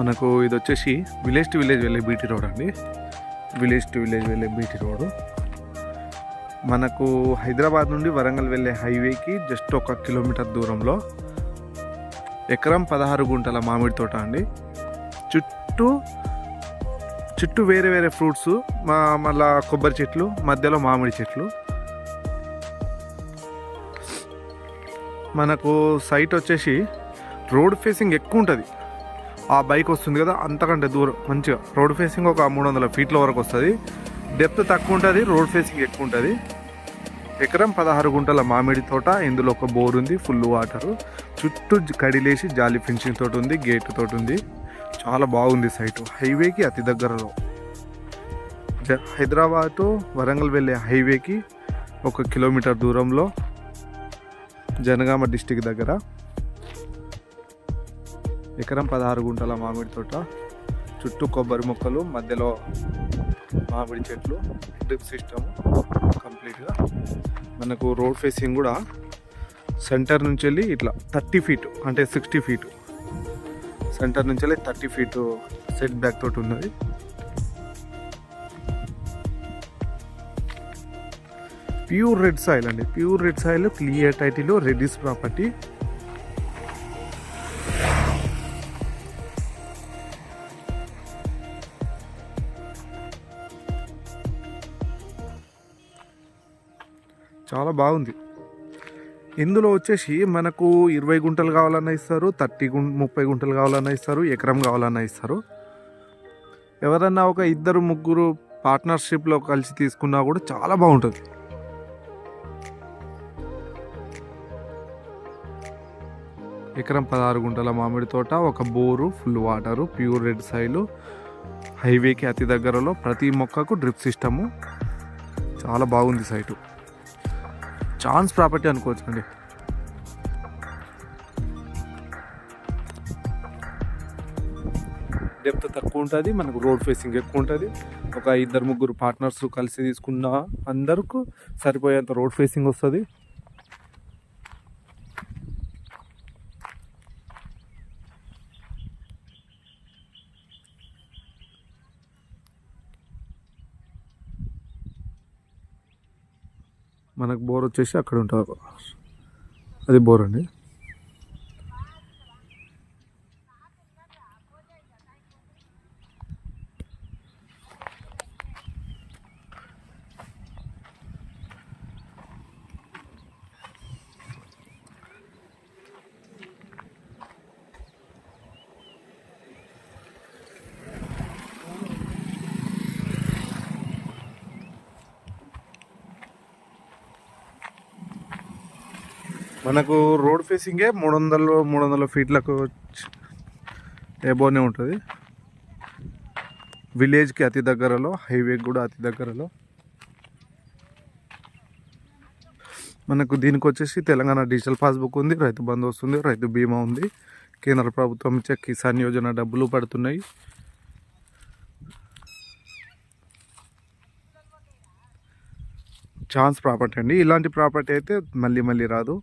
మనకు ఇది వచ్చేసి విలేజ్ టు విలేజ్ వెళ్ళే బీటీ రోడ్ అండి. విలేజ్ టు విలేజ్ వెళ్ళే బీటీ రోడ్ మనకు హైదరాబాద్ నుండి వరంగల్ వెళ్ళే హైవేకి జస్ట్ ఒక కిలోమీటర్ దూరంలో ఎకరం పదహారు గుంటల మామిడి తోట అండి. చుట్టూ చుట్టూ వేరే వేరే ఫ్రూట్స్ మా మళ్ళా కొబ్బరి చెట్లు మధ్యలో మామిడి చెట్లు. మనకు సైట్ వచ్చేసి రోడ్ ఫేసింగ్ ఎక్కువ ఉంటుంది. ఆ బైక్ వస్తుంది కదా అంతకంటే దూరం మంచిగా. రోడ్ ఫేసింగ్ ఒక మూడు వందల ఫీట్ల వరకు వస్తుంది. డెప్త్ తక్కువ ఉంటుంది రోడ్ ఫేసింగ్ ఎక్కువ ఉంటుంది. ఎకరం పదహారు గుంటల మామిడి తోట ఇందులో ఒక బోర్ ఉంది ఫుల్ వాటర్ చుట్టూ కడిలేసి జాలి ఫినిషింగ్ తోటి ఉంది గేట్ తోటి ఉంది. చాలా బాగుంది సైటు హైవేకి అతి దగ్గరలో. హైదరాబాద్ వరంగల్ వెళ్ళే హైవేకి ఒక కిలోమీటర్ దూరంలో జనగామ డిస్టిక్ దగ్గర ఎకరం పదహారు గుంటల మామిడి తోట చుట్టూ కొబ్బరి మొక్కలు మధ్యలో మామిడి చెట్లు డ్రిప్ సిస్టమ్ కంప్లీట్గా. మనకు రోడ్ ఫేసింగ్ కూడా సెంటర్ నుంచి వెళ్ళి ఇట్లా థర్టీ ఫీట్ అంటే సిక్స్టీ ఫీట్. సెంటర్ నుంచి వెళ్ళి థర్టీ ఫీట్ సెట్ బ్యాక్ తోటి ఉన్నది. ప్యూర్ రెడ్ సాయిల్ అండి. Pure red soil clear title Reddy's property చాలా బాగుంది. ఇందులో వచ్చేసి మనకు ఇరవై గుంటలు కావాలన్నా ఇస్తారు థర్టీ గుం ముప్పై గుంటలు కావాలన్నా ఇస్తారు ఎకరం కావాలన్నా ఇస్తారు. ఎవరన్నా ఒక ఇద్దరు ముగ్గురు పార్ట్నర్షిప్లో కలిసి తీసుకున్నా కూడా చాలా బాగుంటుంది. ఎకరం పదహారు గుంటల మామిడి తోట ఒక bore full water pure red soil హైవేకి అతి దగ్గరలో ప్రతి మొక్కకు డ్రిప్ సిస్టము. చాలా బాగుంది సైటు. ఛాన్స్ ప్రాపర్టీ అనుకోవచ్చు అండి. డెప్త్ తక్కువ ఉంటుంది మనకు రోడ్ ఫేసింగ్ ఎక్కువ ఉంటుంది. ఒక ఇద్దరు ముగ్గురు పార్ట్నర్స్ కలిసి తీసుకున్న అందరికి సరిపోయేంత రోడ్ ఫేసింగ్ వస్తుంది. మనకు బోర్ వచ్చేసి అక్కడ ఉంటుంది అది బోర్ అండి. మనకు రోడ్ ఫేసింగే మూడు వందలు మూడు వందల ఫీట్లకు ఏబోనే ఉంటుంది. విలేజ్కి అతి దగ్గరలో హైవేకి కూడా అతి దగ్గరలో. మనకు దీనికి వచ్చేసి తెలంగాణ డిజిటల్ పాస్బుక్ ఉంది రైతు బంధు వస్తుంది రైతు బీమా ఉంది. కేంద్ర ప్రభుత్వం ఇచ్చే కిసాన్ యోజన డబ్బులు పడుతున్నాయి. ఛాన్స్ ప్రాపర్టీ అండి. ఇలాంటి ప్రాపర్టీ అయితే మళ్ళీ మళ్ళీ రాదు.